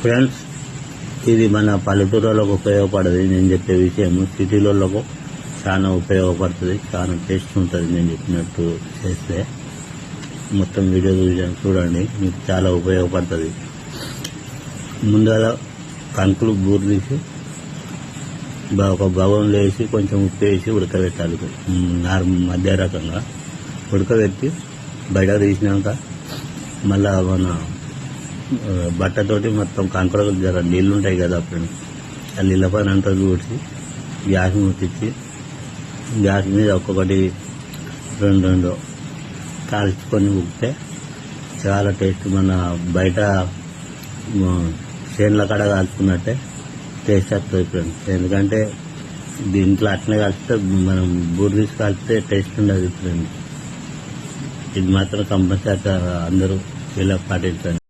Friends ఇది మన పల్లెటూరులకు ఉపయోగపడదు. నేను చెప్పే విషయం సిటీలలో చాలా ఉపయోగపడుతుంది. చాలా టేస్ట్ ఉంటుంది నేను చెప్పినట్టు చేస్తే. మొత్తం వీడియో చూసి- చూడండి. మీకు చాలా ఉపయోగపడుతుంది. ముందర కంకులు బూరు తీసి ఒక భవన్లో వేసి కొంచెం ఉప్పు వేసి ఉడకబెట్టాలి. నార్మల్ మధ్య రకంగా ఉడకబెట్టి బయట తీసినాక మళ్ళా మన బట్టతోటి మొత్తం కంకులకు జర నీళ్ళు ఉంటాయి కదా అప్పుడు. ఆ నీళ్ళ పైన అంతా కూర్చి గ్యాస్ ముట్టించి గ్యాస్ మీద ఒక్కొక్కటి రెండు రెండు కాల్చుకొని ఉప్పితే చాలా టేస్ట్. మన బయట చేనుల కాడ కాల్చుకున్నట్టే టేస్ట్ వస్తుంది ఫ్రెండ్స్. ఎందుకంటే దీంట్లో అట్లనే కలిస్తే మనం బూరు తీసి కలిపితే టేస్ట్ ఉండదు ఫ్రెండ్స్. ఇది మాత్రం కంపల్సరీ అందరూ ఇలా పాటించండి